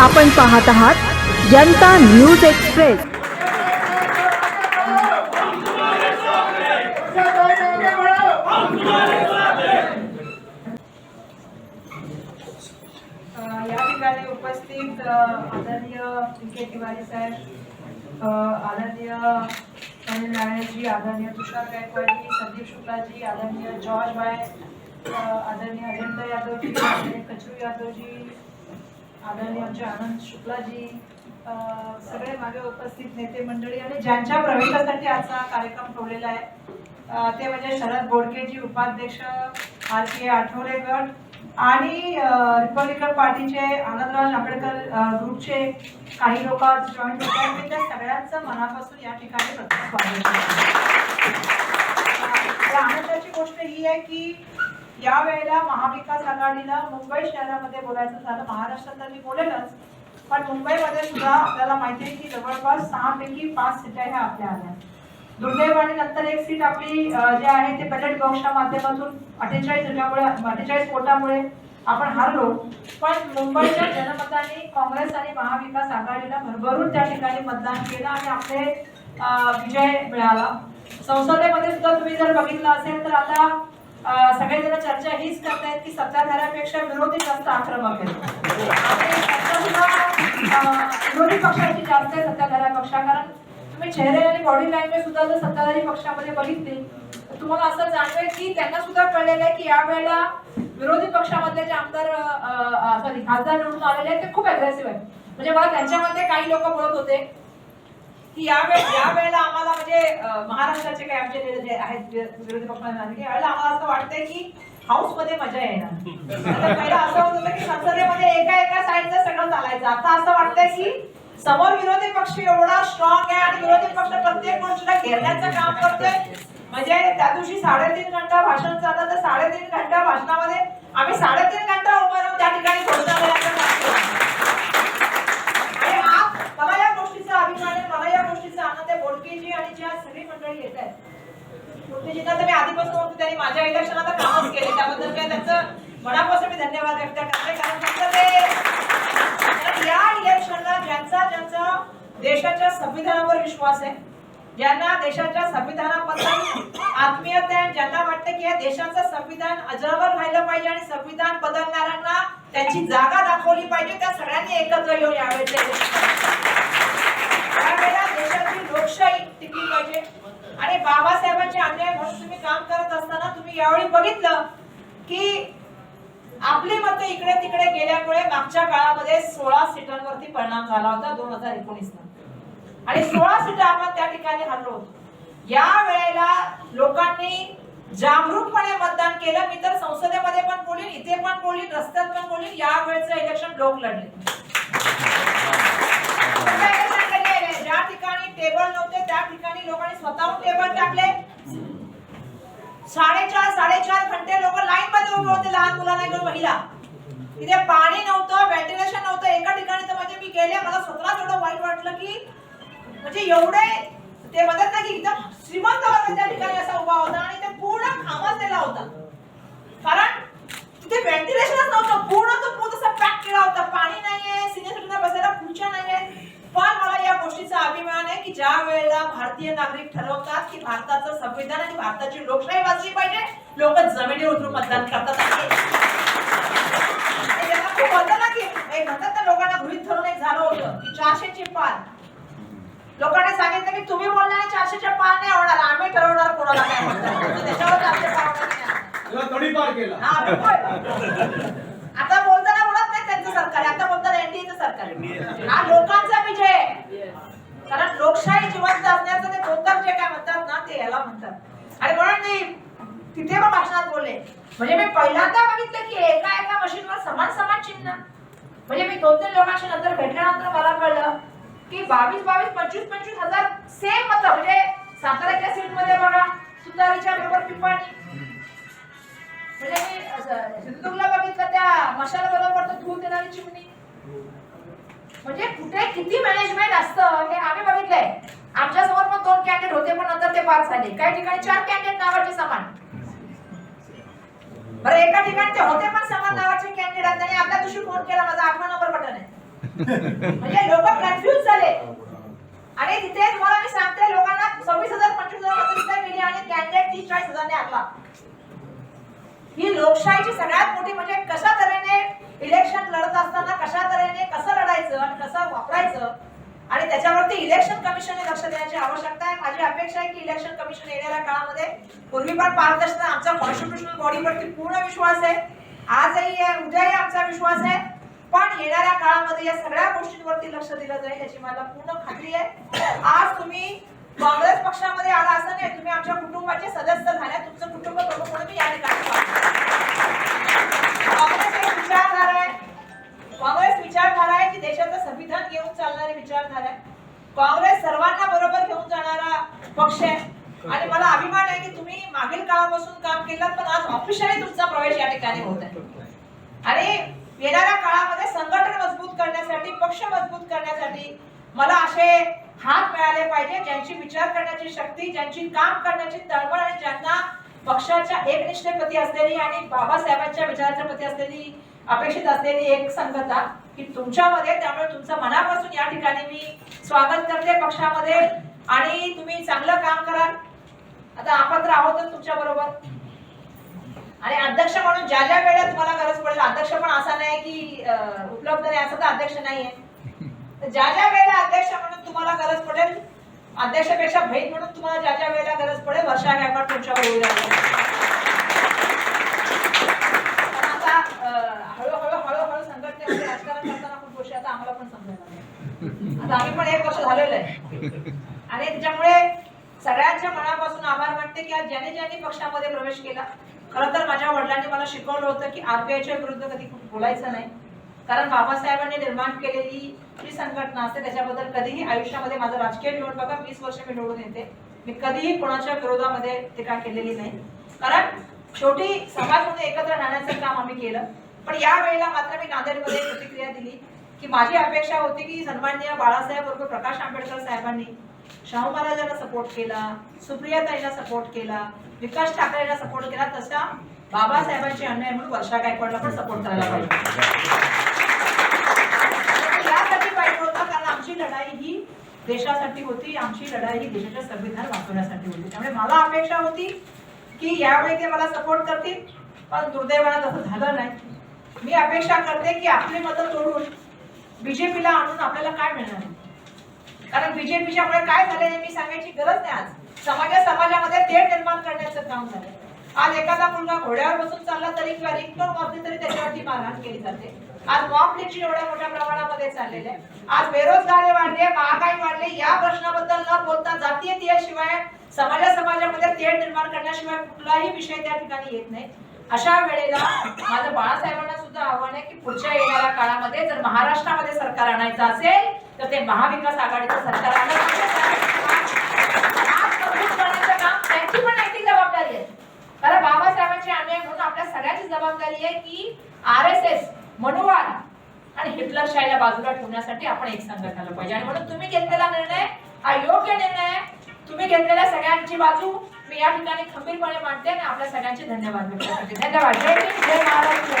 आपण पाहत आहात जनता न्यूज एक्सप्रेस. या ठिकाणी उपस्थित आदरणीय के तिवारी साहेब आदरणीय अनिल नारायणजी आदरणीय तुषार गायकवाडजी संदीप शुक्लाजी आदरणीय जॉर्ज बाय आदरणीय अजंता यादवजी आदरणीय कचरू यादवजी आदरणीय आमचे आनंद शुक्लाजी सगळे मागे उपस्थित नेते मंडळी आणि ज्यांच्या प्रवेशासाठी आजचा कार्यक्रम ठेवलेला आहे ते म्हणजे शरद बोडकेजी उपाध्यक्ष आर के आठवले गट आणि रिपब्लिकन पार्टीचे आनंदराज आंबेडकर ग्रुपचे काही लोक जॉईन होत आहेत त्या सगळ्यांचं मनापासून या ठिकाणी प्रत्येक स्वागत तर आनंदाची गोष्ट ही आहे की या वेळेला महाविकास आघाडीला मुंबई शहरामध्ये बोलायचं झालं. महाराष्ट्रात तर मी बोलेलच. पण मुंबईमध्ये सुद्धा आपल्याला माहिती आहे की जवळपास सहा पैकी पाच सीटा ह्या आपल्या आल्या. दुर्दैवाने नंतर एक सीट आपली जे आहे ते बजेट बॉक्सच्या माध्यमातून अठ्ठेचाळीस सीटामुळे अठ्ठेचाळीस कोटामुळे आपण हारलो. पण मुंबईच्या जनमताने काँग्रेस आणि महाविकास आघाडीला भरभरून त्या ठिकाणी मतदान केलं आणि आपले विजय मिळाला. संसदेमध्ये सुद्धा तुम्ही जर बघितलं असेल तर आता सगळे सगळेजण चर्चा हीच करतायत की सत्ताधाऱ्यापेक्षा विरोधी जास्त आक्रमक आहेत. विरोधी पक्षाची जास्त आहे सत्ताधाऱ्या पक्षा कारण तुम्ही चेहरे आणि बॉडी लँग्वेज सुद्धा जर सत्ताधारी पक्षामध्ये बघितली तर तुम्हाला असं जाणवेल की त्यांना सुद्धा कळलेलं आहे की यावेळेला विरोधी पक्षामधले जे आमदार सॉरी खासदार निवडून आलेले आहेत ते खूप अग्रेसिव्ह आहेत. म्हणजे मला त्यांच्यामध्ये काही लोक बोलत होते. की यावेळे या वेळेला आम्हाला म्हणजे महाराष्ट्राचे काही आमचे जे- आहेत विरोधी पक्षांना यावेळेला आम्हाला असं वाटतंय की हाऊसमध्ये मजा येणार. पहिला असं होत होतं की संसदेमध्ये एका एका साईडचं सगळं चालायचं. आता असं वाटतंय की समोर विरोधी पक्ष एवढा स्ट्रॉंग आहे आणि विरोधी पक्ष प्रत्येक गोष्टीला घेरण्याचं काम करतोय. म्हणजे त्या दिवशी साडेतीन घंटा भाषण चाललं तर साडेतीन घंटा भाषणामध्ये आम्ही साडेतीन घंटा उभं राहून त्या ठिकाणी घोषणा करायचं काम केलं. आणि हा मला या गोष्टीचा अभिमान आहे मला या गोष्टीचा आनंद आहे बोडकेजी आणि ज्या सगळी मंडळी येत आहेत बोडकेजींना तर मी आधीपासून ओळखते त्यांनी माझ्या इलेक्शनात कामच केले त्याबद्दल काय त्यांचं मनापासून मी धन्यवाद व्यक्त करते कारण फक्त ते कारण या इलेक्शनला ज्यांचा ज्यांचा देशाच्या संविधानावर विश्वास आहे. ज्यांना देशाच्या संविधानाबद्दल आत्मीयता आहे ज्यांना वाटतं की या देशाचं संविधान अजरावर राहिलं पाहिजे आणि संविधान बदलणाऱ्यांना त्यांची जागा दाखवली पाहिजे त्या सगळ्यांनी एकत्र येऊन यावेळेस त्यावेळेला देशाची लोकशाही टिकली पाहिजे. आणि बाबासाहेबांचे अन्याय म्हणून तुम्ही काम करत असताना तुम्ही यावेळी बघितलं की आपली मतं इकडे तिकडे गेल्यामुळे मागच्या काळामध्ये सोळा सीटांवरती परिणाम झाला होता दोन हजार एकोणीस आणि सोळा सीटा आपण त्या ठिकाणी हरलो होतो. या वेळेला लोकांनी जागरूकपणे मतदान केलं. मी तर संसदेमध्ये पण बोलीन इथे पण बोलीन रस्त्यात पण बोलीन. या वेळेचं इलेक्शन लोक लढले. ज्या ठिकाणी टेबल नव्हते त्या ठिकाणी लोकांनी स्वतःहून टेबल टाकले. साडेचार साडेचार घंटे लोक लाईन मध्ये उभे होते लहान मुलांना घेऊन महिला. तिथे पाणी नव्हतं व्हेंटिलेशन नव्हतं. एका ठिकाणी तर म्हणजे मी गेले. मला स्वतःच एवढं वाईट वाटलं की म्हणजे एवढे ते म्हणतात ना की एकदम श्रीमंत होता त्या ठिकाणी असा उभा होता आणि ते पूर्ण खामसलेला होता. कारण तिथे व्हेंटिलेशनच नव्हतं. पूर्ण तो पूर्ण असा पॅक केला होता. पाणी नाहीये सिनियर बसायला खुर्च्या नाहीये. पण मला या गोष्टीचा अभिमान आहे की ज्या वेळेला भारतीय नागरिक ठरवतात की भारताचं संविधान आणि भारताची लोकशाही वाचली पाहिजे लोक जमिनीवर उतरून मतदान करतात. खूप होतं ना की म्हणतात ना लोकांना गृहित धरून एक झालं होतं की चारशेची पाच लोकांनी सांगितलं की तुम्ही बोलणार चारशेच्या पार नाही होणार आम्ही ठरवणार कोणाला काय म्हणतात. त्याच्यावर तडीपार केला. हा. आता बोलताना बोलत नाही त्यांचं सरकार आता बोलताना एनडीएचं सरकार. हा लोकांचा विजय. कारण लोकशाही जिवंत असण्याचं ते बोलतात जे काय म्हणतात ना ते याला म्हणतात. आणि म्हणून मी तिथे पण भाषणात बोलले. म्हणजे मी पहिल्यांदा बघितलं की एका एका मशीनवर समान समान चिन्ह. म्हणजे मी दोन तीन लोकांशी नंतर भेटल्यानंतर मला कळलं की बावीस बावीस पंचवीस पंचवीस हजार सेम मत म्हणजे साताऱ्याच्या सीटमध्ये बघा सुतारीच्या बरोबर पिंपाणी. म्हणजे मी सिंधुदुर्गला बघितलं त्या मशाला बरोबर तर धूर देणारी चिमणी. म्हणजे कुठे किती मॅनेजमेंट असतं हे आम्ही बघितलंय. आमच्यासमोर पण दोन कॅन्डिडेट होते पण नंतर ते पाच झाले. काही ठिकाणी चार कॅन्डिडेट नावाचे समान. बरं एका ठिकाणी ते होते पण समान नावाचे कॅन्डिडेट आणि आपल्या दिवशी फोन केला माझा आठवा नंबर बटन आहे. म्हणजे लोक कन्फ्युज झाले. आणि तिथे तुम्हाला मी सांगते लोकांना सव्वीस हजार पंचवीस हजार मतं तिथे मिळली आणि कॅन्डिडेट तीस चाळीस हजारने आणला ही लोकशाहीची सगळ्यात मोठी म्हणजे कशा तऱ्हेने इलेक्शन लढत असताना कशा तऱ्हेने कसं लढायचं आणि कसं वापरायचं आणि त्याच्यावरती इलेक्शन कमिशनने लक्ष देण्याची आवश्यकता आहे. माझी अपेक्षा आहे की इलेक्शन कमिशन येणाऱ्या काळामध्ये पूर्वी पण पारदर्शक आमचा कॉन्स्टिट्युशनल बॉडीवरती पूर्ण विश्वास आहे. आजही आहे उद्याही आमचा विश्वास आहे. पण येणाऱ्या काळामध्ये या सगळ्या गोष्टींवरती लक्ष दिलं जाईल याची मला पूर्ण खात्री आहे. आज तुम्ही काँग्रेस पक्षामध्ये आला असं नाही तुम्ही आमच्या कुटुंबाचे सदस्य झाल्या तुमचं कुटुंब प्रमुख म्हणून मी या ठिकाणी काँग्रेस एक विचारधारा आहे. काँग्रेस विचारधारा आहे की देशाचं संविधान घेऊन चालणारी विचारधारा आहे. काँग्रेस सर्वांना बरोबर घेऊन जाणारा पक्ष आहे. आणि मला अभिमान आहे की तुम्ही मागील काळापासून काम केलं पण आज ऑफिशियली तुमचा प्रवेश या ठिकाणी होत आहे. आणि येणाऱ्या काळामध्ये संघटन मजबूत करण्यासाठी पक्ष मजबूत करण्यासाठी. मला असे हात मिळाले पाहिजे ज्यांची विचार करण्याची शक्ती ज्यांची काम करण्याची तळमळ आणि ज्यांना पक्षाच्या एकनिष्ठेप्रती असलेली आणि बाबासाहेबांच्या विचाराच्या प्रती असलेली अपेक्षित असलेली एक संगता की तुमच्यामध्ये त्यामुळे तुमचं मनापासून या ठिकाणी मी स्वागत करते पक्षामध्ये आणि तुम्ही चांगलं काम कराल. आता आपण तर आहोतच तुमच्या बरोबर. आणि अध्यक्ष म्हणून ज्या ज्या वेळेला तुम्हाला गरज पडेल अध्यक्ष पण असा नाही की उपलब्ध नाही असं तर अध्यक्ष नाहीये. आहे ज्या ज्या वेळेला अध्यक्ष म्हणून तुम्हाला गरज पडेल अध्यक्षपेक्षा बहीण म्हणून तुम्हाला ज्या ज्या वेळेला गरज पडेल वर्षा गायकवाड तुमच्यावर उभी आता हळूहळू हळूहळू संघटनेमध्ये राजकारण करताना खूप गोष्टी आता आम्हाला पण समजायला आता आम्ही पण एक वर्ष झालेलं आहे. आणि त्याच्यामुळे सगळ्यांच्या मनापासून आभार मानते की आज ज्याने ज्याने पक्षामध्ये प्रवेश केला खरं तर माझ्या वडिलांनी मला शिकवलं होतं की आरपीआयच्या विरुद्ध कधी बोलायचं नाही. कारण बाबासाहेबांनी निर्माण केलेली जी संघटना असते त्याच्याबद्दल कधीही आयुष्यामध्ये माझं राजकीय निवड बघा वीस वर्ष मी निवडून येते. मी कधीही कोणाच्या विरोधामध्ये टीका केलेली नाही. कारण शेवटी समाज म्हणून एकत्र राहण्याचं काम आम्ही केलं. पण या वेळेला मात्र मी नांदेडमध्ये प्रतिक्रिया दिली की माझी अपेक्षा होती की सन्माननीय बाळासाहेब बरोबर प्रकाश आंबेडकर साहेबांनी शाहू महाराजांना सपोर्ट केला सुप्रियाताईला सपोर्ट केला विकास ठाकरेला सपोर्ट केला तसा बाबासाहेबांचे अन्याय म्हणून वर्षा गायकवाडला पण सपोर्ट करायला पाहिजे यासाठी पाहिजे होता कारण आमची लढाई ही देशासाठी होती आमची लढाई ही देशाचं संविधान वाचवण्यासाठी होती. त्यामुळे मला अपेक्षा होती की यावेळी ते मला सपोर्ट करतील पण दुर्दैवानं तसं झालं नाही. मी अपेक्षा करते की आपली मदत तोडून बीजेपीला आणून आपल्याला काय मिळणार? कारण बीजेपीच्या मुळे काय झाले मी सांगायची गरज नाही आज. समाजा समाजामध्ये ते निर्माण करण्याचं काम झालं आज एखादा मुलगा घोड्यावर बसून चालला तरी किंवा रिंगटोन मारली तरी त्याच्यावरती मारहाण केली जाते. आज मॉब लिंचिंग एवढ्या मोठ्या प्रमाणामध्ये चाललेले आहे आज बेरोजगारी वाढली महागाई वाढली या प्रश्नाबद्दल न बोलता जातीय शिवाय समाजा समाजामध्ये तेढ निर्माण करण्याशिवाय कुठलाही विषय त्या ठिकाणी येत नाही. अशा वेळेला माझं बाळासाहेबांना सुद्धा आव्हान आहे की पुढच्या येणाऱ्या काळामध्ये जर महाराष्ट्रामध्ये सरकार आणायचं असेल तर ते महाविकास आघाडीचं सरकार काम त्यांची पण नैतिक जबाबदारी आहे. कारण बाबासाहेबांचे आम्ही म्हणून आपल्या सगळ्याची जबाबदारी आहे की आर एस एस मनोवाद आणि हिटलरशाहीला बाजूला ठेवण्यासाठी आपण एक संघ झालं पाहिजे. आणि म्हणून तुम्ही घेतलेला निर्णय हा योग्य निर्णय तुम्ही घेतलेल्या सगळ्यांची बाजू मी या ठिकाणी खंबीरपणे मांडते आणि आपल्या सगळ्यांचे धन्यवाद व्यक्त करते. धन्यवाद. जय भीम जय महाराष्ट्र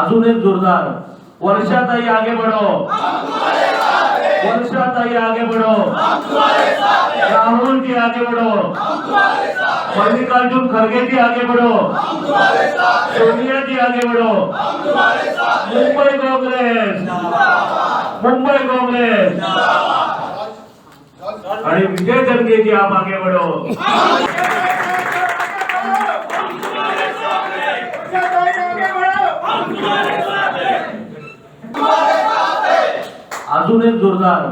अजून एक जोरदार. वर्षाताई आगे बढ़ो. वर्षाताई आगे बढ़ो राहुल जी आगे बढ़ो मल्लिकार्जुन खड़गे जी आगे बढ़ो सोनिया जी आगे बढ़ो मुंबई कांग्रेस मुंबई कांग्रेस आणि विजय दंगे जी आप आगे बढ़ो अजून एक जोरदार.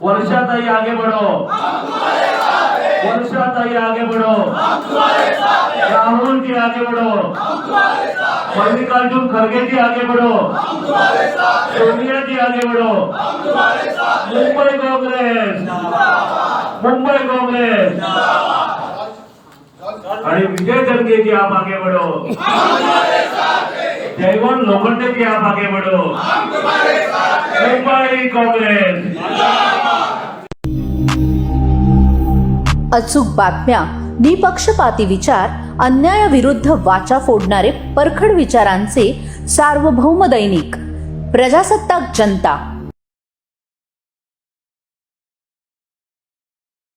वर्षाताई आगे बढ़ो. वर्षाताई आगे बढ़ो. राहुल जी आगे बढ़ो. मल्लिकार्जुन खड़गे जी आगे बढ़ो. सोनिया जी आगे बढ़ो. मुंबई कांग्रेस. मुंबई कांग्रेस. आणि विजय दंगे जी आप आगे बढ़ो. जयवन लोखंडे जी आप आगे बढ़ो। मुंबई कांग्रेस। अचूक बातम्या निपक्षपाती विचार अन्यायाविरुद्ध वाचा फोडणारे परखड विचारांचे सार्वभौम दैनिक प्रजासत्ताक जनता.